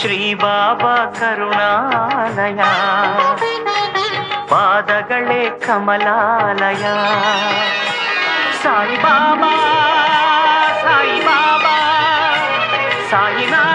Shri Baba ಕರುಣಾಲಯ ಪಾದಗಳೇ Kamalalaya Sai Baba Sai Baba Sainath